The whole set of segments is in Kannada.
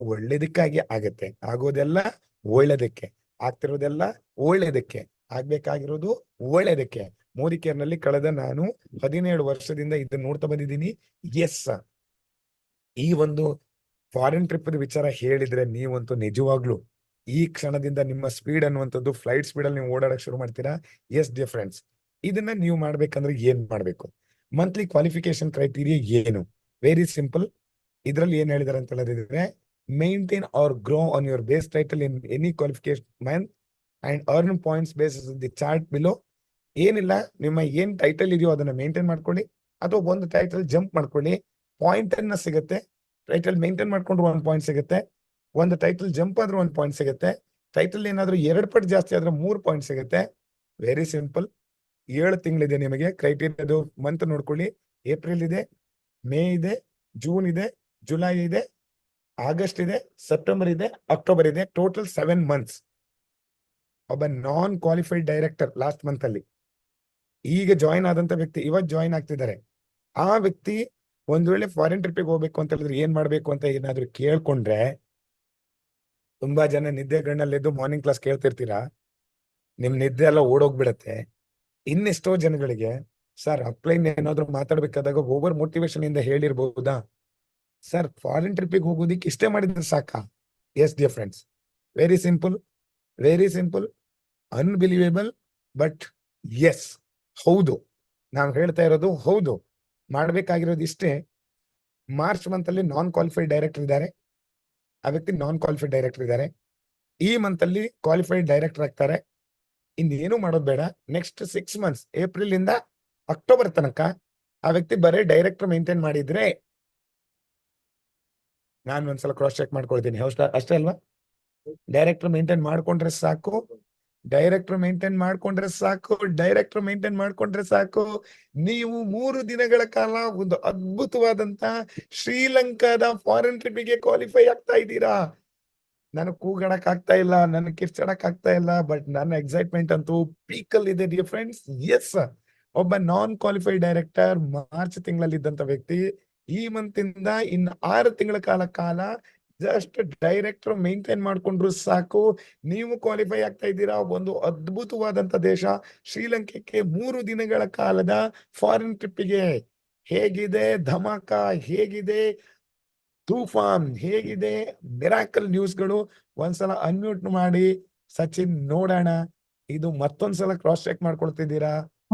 ಒಳ್ಳೇದಕ್ಕಾಗಿ ಆಗತ್ತೆ. ಆಗೋದೆಲ್ಲ ಒಳ್ಳೇದಕ್ಕೆ. ಆಗ್ತಿರೋದೆಲ್ಲ ಒಳ್ಳೇದಕ್ಕೆ. ಆಗ್ಬೇಕಾಗಿರೋದು ಒಳ್ಳೇದಕ್ಕೆ. ಮೋದಿ ಕೇರ್ನಲ್ಲಿ ಕಳೆದ ನಾನು ಹದಿನೇಳು ವರ್ಷದಿಂದ ಇದನ್ನ ನೋಡ್ತಾ ಬಂದಿದ್ದೀನಿ. ಎಸ್ ಈ ಒಂದು ಫಾರಿನ್ ಟ್ರಿಪ್ ವಿಚಾರ ಹೇಳಿದ್ರೆ ನೀವಂತೂ ನಿಜವಾಗ್ಲು ಈ ಕ್ಷಣದಿಂದ ನಿಮ್ಮ ಸ್ಪೀಡ್ ಅನ್ನುವಂಥದ್ದು ಫ್ಲೈಟ್ ಸ್ಪೀಡ್ ಅಲ್ಲಿ ನೀವು ಓಡಾಡಕ್ ಶುರು ಮಾಡ್ತೀರಾ? ಎಸ್ ಡಿಫ್ರೆನ್ಸ್ ಇದನ್ನ ನೀವು ಮಾಡ್ಬೇಕಂದ್ರೆ ಏನ್ ಮಾಡ್ಬೇಕು? ಮಂತ್ಲಿ ಕ್ವಾಲಿಫಿಕೇಶನ್ ಕ್ರೈಟೀರಿಯಾ ಏನು? ವೆರಿ ಸಿಂಪಲ್ ಇದ್ರಲ್ಲಿ ಏನ್ ಹೇಳಿದಾರೆ ಅಂತ ಹೇಳಿದ್ರೆ maintain or grow on your base title in any qualification month and earn points basis the chart below ಏನಿಲ್ಲ, ನಿಮ್ಮ ಏನ್ ಟೈಟಲ್ ಇದೆಯೋ ಅದನ್ನ ಮೇಂಟೈನ್ ಮಾಡ್ಕೊಳ್ಳಿ, ಅಥವಾ ಒಂದು ಟೈಟಲ್ ಜಂಪ್ ಮಾಡ್ಕೊಳ್ಳಿ ಪಾಯಿಂಟ್ ಅನ್ನ ಸಿಗುತ್ತೆ. ಟೈಟಲ್ ಮೇಂಟೈನ್ ಮಾಡ್ಕೊಂಡ್ರೆ ಒಂದ್ ಪಾಯಿಂಟ್ ಸಿಗುತ್ತೆ, ಒಂದು ಟೈಟಲ್ ಜಂಪ್ ಆದ್ರೆ ಒಂದ್ ಪಾಯಿಂಟ್ ಸಿಗುತ್ತೆ ಟೈಟಲ್ ಏನಾದ್ರೂ ಎರಡ್ ಪಟ್ಟು ಜಾಸ್ತಿ ಆದ್ರೆ ಮೂರ್ ಪಾಯಿಂಟ್ ಸಿಗುತ್ತೆ. ವೆರಿ ಸಿಂಪಲ್ ಏಳು ತಿಂಗಳಿದೆ ನಿಮಗೆ ಕ್ರೈಟೀರಿಯಾದು ಮಂತ್ ನೋಡ್ಕೊಳ್ಳಿ, ಏಪ್ರಿಲ್ ಇದೆ, ಮೇ ಇದೆ, ಜೂನ್ ಇದೆ, ಜುಲೈ ಇದೆ ಆಗಸ್ಟ್ ಇದೆ, ಸೆಪ್ಟೆಂಬರ್ ಇದೆ, ಅಕ್ಟೋಬರ್ ಇದೆ ಟೋಟಲ್ ಸೆವೆನ್ ಮಂತ್ಸ್ ಒಬ್ಬ non qualified director last month ಅಲ್ಲಿ. ಈಗ ಜಾಯಿನ್ ಆದಂತ ವ್ಯಕ್ತಿ ಇವತ್ತು ಜಾಯಿನ್ ಆಗ್ತಿದ್ದಾರೆ. ಆ ವ್ಯಕ್ತಿ ಒಂದ್ ವೇಳೆ ಫಾರಿನ್ ಟ್ರಿಪ್ಗೆ ಹೋಗ್ಬೇಕು ಅಂತ ಹೇಳಿದ್ರೆ ಏನ್ ಮಾಡ್ಬೇಕು ಅಂತ ಏನಾದ್ರು ಕೇಳ್ಕೊಂಡ್ರೆ, ತುಂಬಾ ಜನ ನಿದ್ದೆ ಗಣ್ಣಲ್ಲಿದ್ದು ಮಾರ್ನಿಂಗ್ ಕ್ಲಾಸ್ ಕೇಳ್ತಿರ್ತೀರಾ? ನಿಮ್ ನಿದ್ದೆ ಎಲ್ಲ ಓಡೋಗ್ಬಿಡತ್ತೆ. ಇನ್ನೆಷ್ಟೋ ಜನಗಳಿಗೆ, ಸರ್, ಅಪ್ಲೈನ್ ಏನಾದ್ರು ಮಾತಾಡ್ಬೇಕಾದಾಗ ಓವರ್ ಮೋಟಿವೇಶನ್ ಇಂದ ಹೇಳಿರ್ಬಹುದಾ ಸರ್ ಫಾರಿನ್ ಟ್ರಿಪ್ಪಿಗೆ ಹೋಗೋದಿಕ್ಕೆ ಇಷ್ಟೇ ಮಾಡಿದ್ರೆ ಸಾಕಾ? Yes dear friends very simple very simple unbelievable but yes ಹೌದು. ನಾವು ಹೇಳ್ತಾ ಇರೋದು ಹೌದು. ಮಾಡಬೇಕಾಗಿರೋದು ಇಷ್ಟೇ. ಮಾರ್ಚ್ ಮಂತ್ ಅಲ್ಲಿ ನಾನ್ ಕ್ವಾಲಿಫೈಡ್ ಡೈರೆಕ್ಟರ್ ಇದ್ದಾರೆ. ಆ ವ್ಯಕ್ತಿ ನಾನ್ ಕ್ವಾಲಿಫೈಡ್ ಡೈರೆಕ್ಟರ್ ಇದ್ದಾರೆ. ಈ ಮಂತ್ ಅಲ್ಲಿ ಕ್ವಾಲಿಫೈಡ್ ಡೈರೆಕ್ಟರ್ ಆಗ್ತಾರೆ. ಇನ್ನೇನು ಮಾಡೋದು ಬೇಡ. ನೆಕ್ಸ್ಟ್ ಸಿಕ್ಸ್ ಮಂತ್ಸ್ ಏಪ್ರಿಲ್ ಇಂದ ಅಕ್ಟೋಬರ್ ತನಕ ಆ ವ್ಯಕ್ತಿ ಬರೀ ಡೈರೆಕ್ಟರ್ ಮೇಂಟೈನ್ ಮಾಡಿದ್ರೆ ನಾನು ಒಂದ್ಸಲ ಕ್ರಾಸ್ ಚೆಕ್ ಮಾಡ್ಕೊಳ್ತೀನಿ. ಅಷ್ಟೇ ಅಲ್ವಾ? ಡೈರೆಕ್ಟರ್ ಮೇಂಟೈನ್ ಮಾಡ್ಕೊಂಡ್ರೆ ಸಾಕು. ಡೈರೆಕ್ಟರ್ ಮೇಂಟೈನ್ ಮಾಡ್ಕೊಂಡ್ರೆ ಸಾಕು. ಡೈರೆಕ್ಟರ್ ಮೇಂಟೈನ್ ಮಾಡ್ಕೊಂಡ್ರೆ ಸಾಕು. ನೀವು ಮೂರು ದಿನಗಳ ಕಾಲ ಒಂದು ಅದ್ಭುತವಾದಂತ ಶ್ರೀಲಂಕಾದ ಫಾರಿನ್ ಟ್ರಿಪ್ಗೆ ಕ್ವಾಲಿಫೈ ಆಗ್ತಾ ಇದ್ದೀರಾ? ನನಗೆ ಕೂಗಾಡಕ್ ಆಗ್ತಾ ಇಲ್ಲ ನನಗೆ ಕಿರ್ಚಡಕ್ ಆಗ್ತಾ ಇಲ್ಲ ಬಟ್ ನನ್ನ ಎಕ್ಸೈಟ್ಮೆಂಟ್ ಅಂತೂ ಪೀಕಲ್ ಇದೆ ಡಿಯರ್ ಫ್ರೆಂಡ್ಸ್ ಎಸ್ ಒಬ್ಬ ನಾನ್ ಕ್ವಾಲಿಫೈಡ್ ಡೈರೆಕ್ಟರ್ ಮಾರ್ಚ್ ತಿಂಗಳಲ್ಲಿ ಇದ್ದಂತ ವ್ಯಕ್ತಿ ಈ ಮಂತ್ ಇಂದ ಇನ್ನು ಆರು ತಿಂಗಳ ಕಾಲ ಕಾಲ ಜಸ್ಟ್ ಡೈರೆಕ್ಟರ್ ಮೇಂಟೈನ್ ಮಾಡ್ಕೊಂಡ್ರು ಸಾಕು. ನೀವು ಕ್ವಾಲಿಫೈ ಆಗ್ತಾ ಇದ್ದೀರಾ. ಒಂದು ಅದ್ಭುತವಾದಂತ ದೇಶ. ಶ್ರೀಲಂಕೆಗೆ ಮೂರು ದಿನಗಳ ಕಾಲದ ಫಾರಿನ್ ಟ್ರಿಪ್ಪಿಗೆ ಹೇಗಿದೆ? ಧಮಾಕ ಹೇಗಿದೆ? ತೂಫಾನ್ ಹೇಗಿದೆ? ಮಿರಾಕಲ್ ನ್ಯೂಸ್ಗಳು ಒಂದ್ಸಲ ಅನ್ಮ್ಯೂಟ್ ಮಾಡಿ ಸಚಿನ್ ನೋಡೋಣ. ಇದು ಮತ್ತೊಂದ್ಸಲ ಕ್ರಾಸ್ ಚೆಕ್ ಮಾಡ್ಕೊಳ್ತಿದ್ದೀರಾ?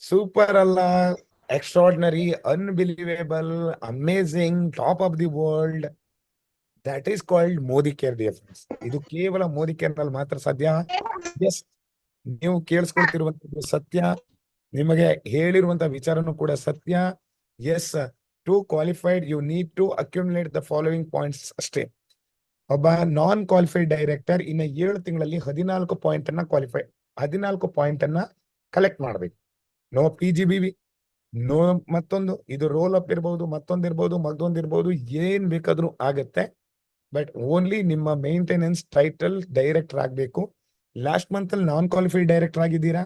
super ಅಲ್ಲ extraordinary unbelievable amazing top of the world that is called Modi care dear friends ಇದು ಕೇವಲ ಮೋದಿ ಕೇರ್ನಲ್ಲಿ ಮಾತ್ರ ಸಾಧ್ಯ. ನೀವು ಕೇಳಿಸ್ಕೊಳ್ತಿರುವಂತದ್ದು ಸತ್ಯ. ನಿಮಗೆ ಹೇಳಿರುವಂತಹ ವಿಚಾರನೂ ಕೂಡ ಸತ್ಯ. Yes to qualified you need to accumulate the following points ಅಷ್ಟೇ. ಒಬ್ಬ ನಾನ್ ಕ್ವಾಲಿಫೈಡ್ ಡೈರೆಕ್ಟರ್ ಇನ್ನ ಏಳು ತಿಂಗಳಲ್ಲಿ ಹದಿನಾಲ್ಕು ಪಾಯಿಂಟ್ ಅನ್ನ ಕ್ವಾಲಿಫೈ ಹದಿನಾಲ್ಕು ಪಾಯಿಂಟ್ ಅನ್ನ ಕಲೆಕ್ಟ್ ಮಾಡ್ಬೇಕು. No P G B no ಮತ್ತೊಂದು, ಇದು ರೋಲ್ ಅಪ್ ಇರ್ಬೋದು, ಮತ್ತೊಂದು ಇರ್ಬೋದು ಏನ್ ಬೇಕಾದ್ರೂ ಆಗತ್ತೆ. ಬಟ್ ಓನ್ಲಿ ನಿಮ್ಮ ಮೇಂಟೆನೆನ್ಸ್ ಟೈಟಲ್ ಡೈರೆಕ್ಟರ್ ಆಗ್ಬೇಕು. ಲಾಸ್ಟ್ ಮಂತ್ ಅಲ್ಲಿ ನಾನ್ ಕ್ವಾಲಿಫೈಡ್ ಡೈರೆಕ್ಟರ್ ಆಗಿದ್ದೀರಾ?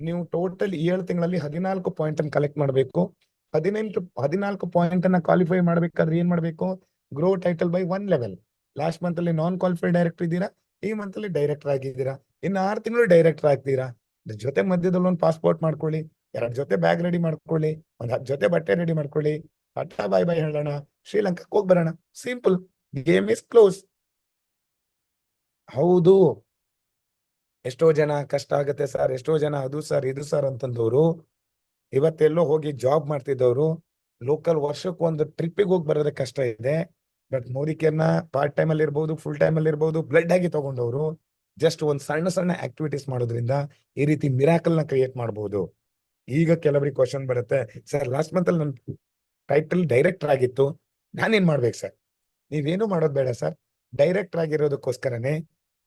ನೀವು ಟೋಟಲ್ ಏಳು ತಿಂಗಳಲ್ಲಿ ಹದಿನಾಲ್ಕು ಪಾಯಿಂಟ್ ಅನ್ನು ಕಲೆಕ್ಟ್ ಮಾಡಬೇಕು. ಹದಿನೆಂಟು, ಹದಿನಾಲ್ಕು ಪಾಯಿಂಟ್ ಅನ್ನ ಕ್ವಾಲಿಫೈ ಮಾಡ್ಬೇಕಾದ್ರೆ ಏನ್ ಮಾಡಬೇಕು? Grow title by one level last month ಅಲ್ಲಿ ನಾನ್ ಕ್ವಾಲಿಫೈಡ್ ಡೈರೆಕ್ಟರ್ ಇದ್ದೀರಾ? ಈ ಮಂತ್ ಅಲ್ಲಿ ಡೈರೆಕ್ಟರ್ ಆಗಿದ್ದೀರಾ? ಇನ್ನು ಆರು ತಿಂಗಳು ಡೈರೆಕ್ಟರ್ ಆಗ್ತೀರಾ? ಜೊತೆ ಮಧ್ಯದಲ್ಲಿ ಒಂದು ಪಾಸ್ಪೋರ್ಟ್ ಮಾಡ್ಕೊಳ್ಳಿ, ಎರಡ್ ಜೊತೆ ಬ್ಯಾಗ್ ರೆಡಿ ಮಾಡ್ಕೊಳ್ಳಿ, ಒಂದ್ ಹತ್ತು ಜೊತೆ ಬಟ್ಟೆ ರೆಡಿ ಮಾಡ್ಕೊಳ್ಳಿ. ಪಟ್ಟ ಬಾಯ್ ಬಾಯ್ ಹೇಳೋಣ, ಶ್ರೀಲಂಕಾಕ್ ಹೋಗಿ ಬರೋಣ. ಸಿಂಪಲ್ ಗೇಮ್ ಇಸ್ ಕ್ಲೋಸ್ ಹೌದು. ಎಷ್ಟೋ ಜನ ಕಷ್ಟ ಆಗತ್ತೆ ಸರ್ ಎಷ್ಟೋ ಜನ ಅದು ಸರ್ ಇದು ಸರ್ ಅಂತಂದವರು. ಇವತ್ತೆಲ್ಲೋ ಹೋಗಿ ಜಾಬ್ ಮಾಡ್ತಿದ್ದವರು. ಲೋಕಲ್ ವರ್ಷಕ್ಕೆ ಒಂದು ಟ್ರಿಪ್ಪಿಗೆ ಹೋಗಿ ಬರೋದಕ್ಕೆ ಕಷ್ಟ ಇದೆ. ಬಟ್ ಮೋದಿ ಕೇರ್ನ ಪಾರ್ಟ್ ಟೈಮ್ ಅಲ್ಲಿ ಇರ್ಬೋದು ಫುಲ್ ಟೈಮ್ ಅಲ್ಲಿ ಇರ್ಬೋದು ಬ್ಲಡ್ ಆಗಿ ತಗೊಂಡವರು ಜಸ್ಟ್ ಒಂದ್ ಸಣ್ಣ ಸಣ್ಣ ಆಕ್ಟಿವಿಟೀಸ್ ಮಾಡೋದ್ರಿಂದ ಈ ರೀತಿ ಮಿರಾಕಲ್ನ ಕ್ರಿಯೇಟ್ ಮಾಡಬಹುದು ಈಗ ಕೆಲವರಿಗೆ ಕ್ವಶನ್ ಬರುತ್ತೆ ಸರ್ ಲಾಸ್ಟ್ ಮಂತ್ ಅಲ್ಲಿ ನನ್ನ ಟೈಟಲ್ ಡೈರೆಕ್ಟರ್ ಆಗಿತ್ತು, ನಾನೇನ್ ಮಾಡ್ಬೇಕು ಸರ್ ನೀವೇನು ಮಾಡೋದ್ ಬೇಡ ಸರ್ ಡೈರೆಕ್ಟರ್ ಆಗಿರೋದಕ್ಕೋಸ್ಕರನೇ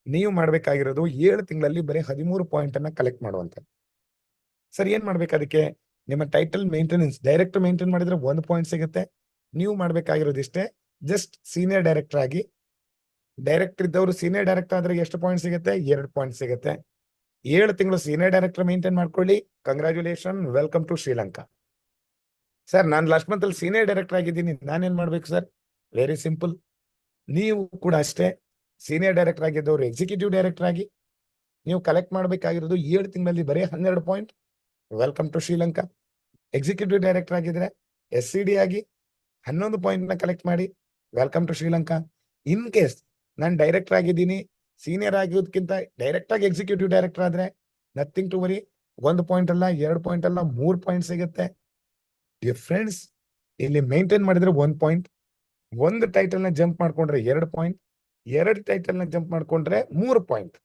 ನೀವು ಮಾಡ್ಬೇಕಾಗಿರೋದು ಏಳು ತಿಂಗಳಲ್ಲಿ ಬರೀ ಹದಿಮೂರು ಪಾಯಿಂಟ್ ಅನ್ನ ಕಲೆಕ್ಟ್ ಮಾಡುವಂತ. ಸರ್ ಏನ್ ಮಾಡ್ಬೇಕು ಅದಕ್ಕೆ? ನಿಮ್ಮ ಟೈಟಲ್ ಮೇಂಟೆನೆನ್ಸ್ ಡೈರೆಕ್ಟ್ ಮೇಂಟೈನ್ ಮಾಡಿದ್ರೆ ಒಂದು ಪಾಯಿಂಟ್ ಸಿಗುತ್ತೆ. ನೀವು ಮಾಡ್ಬೇಕಾಗಿರೋದು ಇಷ್ಟೇ ಜಸ್ಟ್ ಸೀನಿಯರ್ ಡೈರೆಕ್ಟರ್ ಆಗಿ ಡೈರೆಕ್ಟರ್ ಇದ್ದವರು ಸೀನಿಯರ್ ಡೈರೆಕ್ಟರ್ ಆದ್ರೆ ಎಷ್ಟು ಪಾಯಿಂಟ್ ಸಿಗುತ್ತೆ? ಎರಡು ಪಾಯಿಂಟ್ ಸಿಗುತ್ತೆ. ಏಳು ತಿಂಗಳು ಸೀನಿಯರ್ ಡೈರೆಕ್ಟರ್ ಮೇಂಟೈನ್ ಮಾಡ್ಕೊಳ್ಳಿ. Congratulation welcome to Sri Lanka sir ನಾನು ಲಾಸ್ಟ್ ಮಂತ್ ಅಲ್ಲಿ ಸೀನಿಯರ್ ಡೈರೆಕ್ಟರ್ ಆಗಿದ್ದೀನಿ. ನಾನೇನ್ ಮಾಡ್ಬೇಕು ಸರ್ ವೆರಿ ಸಿಂಪಲ್ ನೀವು ಕೂಡ ಅಷ್ಟೇ ಸೀನಿಯರ್ ಡೈರೆಕ್ಟರ್ ಆಗಿದ್ದವರು ಎಕ್ಸಿಕ್ಯೂಟಿವ್ ಡೈರೆಕ್ಟರ್ ಆಗಿ ನೀವು ಕಲೆಕ್ಟ್ ಮಾಡಬೇಕಾಗಿರೋದು ಏಳು ತಿಂಗಳಲ್ಲಿ ಬರೀ ಹನ್ನೆರಡು point welcome to Sri Lanka executive director ಆಗಿದ್ರೆ ಎಸ್ ಸಿ ಡಿ ಆಗಿ ಹನ್ನೊಂದು ಪಾಯಿಂಟ್ನ ಕಲೆಕ್ಟ್ ಮಾಡಿ. Welcome to Sri Lanka in case ನಾನು ಡೈರೆಕ್ಟರ್ ಆಗಿದ್ದೀನಿ ಸೀನಿಯರ್ ಆಗಿರೋದಕ್ಕಿಂತ ಡೈರೆಕ್ಟ್ ಆಗಿ ಎಕ್ಸಿಕ್ಯೂಟಿವ್ ಡೈರೆಕ್ಟರ್ ಆದ್ರೆ ನಥಿಂಗ್ ಟು ವರಿ ಒಂದು ಪಾಯಿಂಟ್ ಅಲ್ಲ, ಎರಡು ಪಾಯಿಂಟ್ ಅಲ್ಲ, ಮೂರು ಪಾಯಿಂಟ್ ಸಿಗುತ್ತೆ. ಡಿಫ್ರೆನ್ಸ್ ಇಲ್ಲಿ ಮೇಂಟೈನ್ ಮಾಡಿದ್ರೆ ಒಂದು ಪಾಯಿಂಟ್ ಒಂದು ಟೈಟಲ್ನ ಜಂಪ್ ಮಾಡ್ಕೊಂಡ್ರೆ ಎರಡು ಪಾಯಿಂಟ್ ಎರಡು ಟೈಟಲ್ನ ಜಂಪ್ ಮಾಡ್ಕೊಂಡ್ರೆ ಮೂರು ಪಾಯಿಂಟ್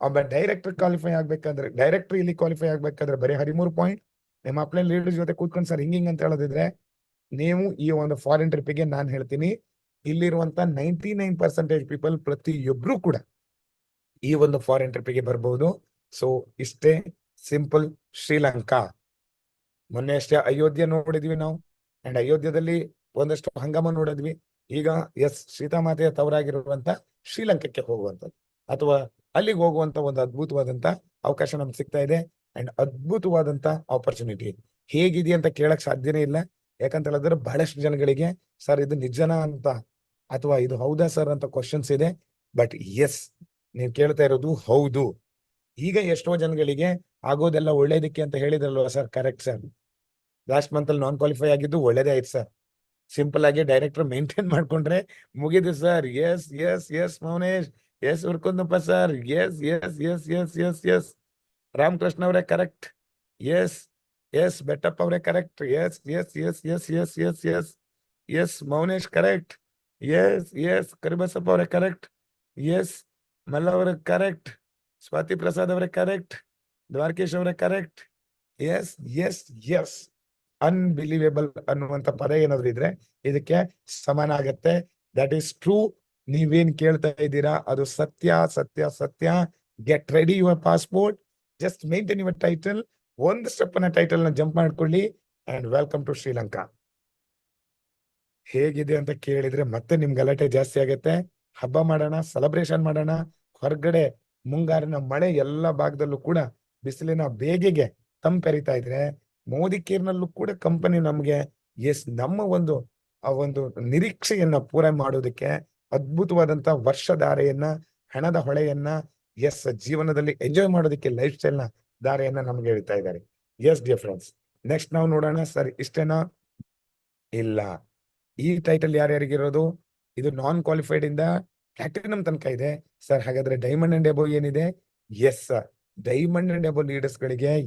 ಒಬ್ಬ ಡೈರೆಕ್ಟರ್ ಕ್ವಾಲಿಫೈ ಆಗ್ಬೇಕಾದ್ರೆ ಡೈರೆಕ್ಟರ್ ಇಲ್ಲಿ ಕ್ವಾಲಿಫೈ ಆಗ್ಬೇಕಾದ್ರೆ ಬರೀ ಹದಿಮೂರು ಪಾಯಿಂಟ್ ನಿಮ್ಮ ಅಪ್ಲೈನ್ ಲೀಡರ್ ಜೊತೆ ಕೂತ್ಕೊಂಡು ಸರ್ ಹಿಂಗಿಂಗ್ ಅಂತ ಹೇಳೋದಿದ್ರೆ ನೀವು ಈ ಒಂದು ಫಾರಿನ್ ಟ್ರಿಪ್ಗೆ ನಾನು ಹೇಳ್ತೀನಿ, ಇಲ್ಲಿರುವಂತ ನೈಂಟಿ ನೈನ್ ಪರ್ಸೆಂಟೇಜ್ ಪೀಪಲ್ ಪ್ರತಿಯೊಬ್ರು ಕೂಡ ಈ ಒಂದು ಫಾರಿನ್ ಟ್ರಿಪ್ಗೆ ಬರಬಹುದು ಸೊ ಇಷ್ಟೇ ಸಿಂಪಲ್ ಶ್ರೀಲಂಕಾ. ಮೊನ್ನೆ ಅಷ್ಟೇ ಅಯೋಧ್ಯೆ ನೋಡಿದ್ವಿ ನಾವು. ಅಂಡ್ ಅಯೋಧ್ಯದಲ್ಲಿ ಒಂದಷ್ಟು ಹಂಗಾಮ ನೋಡಿದ್ವಿ. ಈಗ ಎಸ್ ಸೀತಾಮಾತೆಯ ತವರಾಗಿರುವಂತ ಶ್ರೀಲಂಕಕ್ಕೆ ಹೋಗುವಂಥದ್ದು. ಅಥವಾ ಅಲ್ಲಿಗೆ ಹೋಗುವಂತ ಒಂದು ಅದ್ಭುತವಾದಂತ ಅವಕಾಶ ನಮ್ಗೆ ಸಿಗ್ತಾ ಇದೆ. ಅಂಡ್ ಅದ್ಭುತವಾದಂತ ಆಪರ್ಚುನಿಟಿ ಹೇಗಿದೆ ಅಂತ ಕೇಳಕ್ ಸಾಧ್ಯನೇ ಇಲ್ಲ. ಯಾಕಂತ ಹೇಳಿದ್ರೆ ಬಹಳಷ್ಟು ಜನಗಳಿಗೆ, ಸರ್ ಇದು ನಿಜನಾ ಅಂತ ಅಥವಾ ಇದು ಹೌದಾ ಸರ್ ಅಂತ ಕ್ವಶನ್ಸ್ ಇದೆ. ಬಟ್ ಎಸ್ ನೀವು ಕೇಳ್ತಾ ಇರೋದು ಹೌದು. ಈಗ ಎಷ್ಟೋ ಜನಗಳಿಗೆ ಆಗೋದೆಲ್ಲ ಒಳ್ಳೇದಕ್ಕೆ ಅಂತ ಹೇಳಿದ್ರಲ್ವಾ sir? Correct sir. Last month ಅಲ್ಲಿ ನಾನ್ ಕ್ವಾಲಿಫೈ ಆಗಿದ್ದು ಒಳ್ಳೇದೇ ಆಯ್ತು ಸರ್. ಸಿಂಪಲ್ ಆಗಿ ಡೈರೆಕ್ಟರ್ ಮೇಂಟೈನ್ ಮಾಡ್ಕೊಂಡ್ರೆ ಮುಗಿದು sir. Yes yes yes Mounesh. Yes Urkundappa sir. Yes yes yes yes yes yes Ramakrishna ಅವರೇ ಕರೆಕ್ಟ್ ಎಸ್ ಎಸ್ ಬೆಟ್ಟಪ್ಪ ಅವರೇ correct yes yes yes yes yes yes yes yes Mounesh correct yes yes Karibasappa ಅವರೇ ಕರೆಕ್ಟ್ ಎಸ್ ಮಲ್ಲ ಅವರೇ ಕರೆಕ್ಟ್ ಸ್ವಾತಿ ಪ್ರಸಾದ್ ಅವರೇ ಕರೆಕ್ಟ್ ದ್ವಾರಕೇಶ್ ಅವರೇ correct yes yes yes unbelievable ಅನ್ನುವಂತ ಪದ ಏನಾದ್ರು ಇದ್ರೆ ಇದಕ್ಕೆ ಸಮಾನ ಆಗತ್ತೆ. ದಟ್ ಈಸ್ ಟ್ರೂ ನೀವೇನ್ ಕೇಳ್ತಾ ಇದ್ದೀರಾ? ಅದು ಸತ್ಯ ಸತ್ಯ ಸತ್ಯ. Get ready your passport just maintain your title ಒಂದು ಸ್ಟೆಪ್ನ ಟೈಟಲ್ನ ಜಂಪ್ ಮಾಡ್ಕೊಳ್ಳಿ ಅಂಡ್ ವೆಲ್ಕಮ್ ಟು ಶ್ರೀಲಂಕಾ ಹೇಗಿದೆ ಅಂತ ಕೇಳಿದ್ರೆ ಮತ್ತೆ ನಿಮ್ ಗಲಾಟೆ ಜಾಸ್ತಿ ಆಗತ್ತೆ. ಹಬ್ಬ ಮಾಡೋಣ ಸೆಲೆಬ್ರೇಷನ್ ಮಾಡೋಣ, ಹೊರಗಡೆ ಮುಂಗಾರಿನ ಮಳೆ ಎಲ್ಲ ಭಾಗದಲ್ಲೂ ಕೂಡ ಬಿಸಿಲಿನ ಬೇಗೆಗೆ ತಂಪೆರಿತಾ ಇದ್ರೆ ಮೋದಿ ಕೇರ್ನಲ್ಲೂ ಕೂಡ ಕಂಪನಿ ನಮ್ಗೆ ಎಸ್ ನಮ್ಮ ಒಂದು, ಆ ಒಂದು ನಿರೀಕ್ಷೆಯನ್ನ ಪೂರ ಮಾಡೋದಕ್ಕೆ ಅದ್ಭುತವಾದಂತ ವರ್ಷಧಾರೆಯನ್ನ, ಹಣದ ಹೊಳೆಯನ್ನ ಎಸ್ ಜೀವನದಲ್ಲಿ ಎಂಜಾಯ್ ಮಾಡೋದಕ್ಕೆ ಲೈಫ್ ಸ್ಟೈಲ್ನ ದಾರೆಯನ್ನ ನಮ್ಗೆ ಹೇಳ್ತಾ ಇದ್ದಾರೆ. ಎಸ್ ಡಿಯರ್ ಫ್ರೆಂಡ್ಸ್ ನೆಕ್ಸ್ಟ್ ನಾವು ನೋಡೋಣ. ಸರ್, ಇಷ್ಟೇನಾ? ಇಲ್ಲ. ಈ ಟೈಟಲ್ ಯಾರ್ಯಾರಿಗಿರೋದು? ಇದು ನಾನ್ ಕ್ವಾಲಿಫೈಡ್ ಇಂದ ಪ್ಲಾಟಿನಮ್ ತನಕ ಇದೆ. ಸರ್, ಹಾಗಾದ್ರೆ ಡೈಮಂಡ್ ಅಂಡ್ ಎಬೋ ಏನಿದೆ? Yes sir diamond and above leaders ಗಳಿಗೆ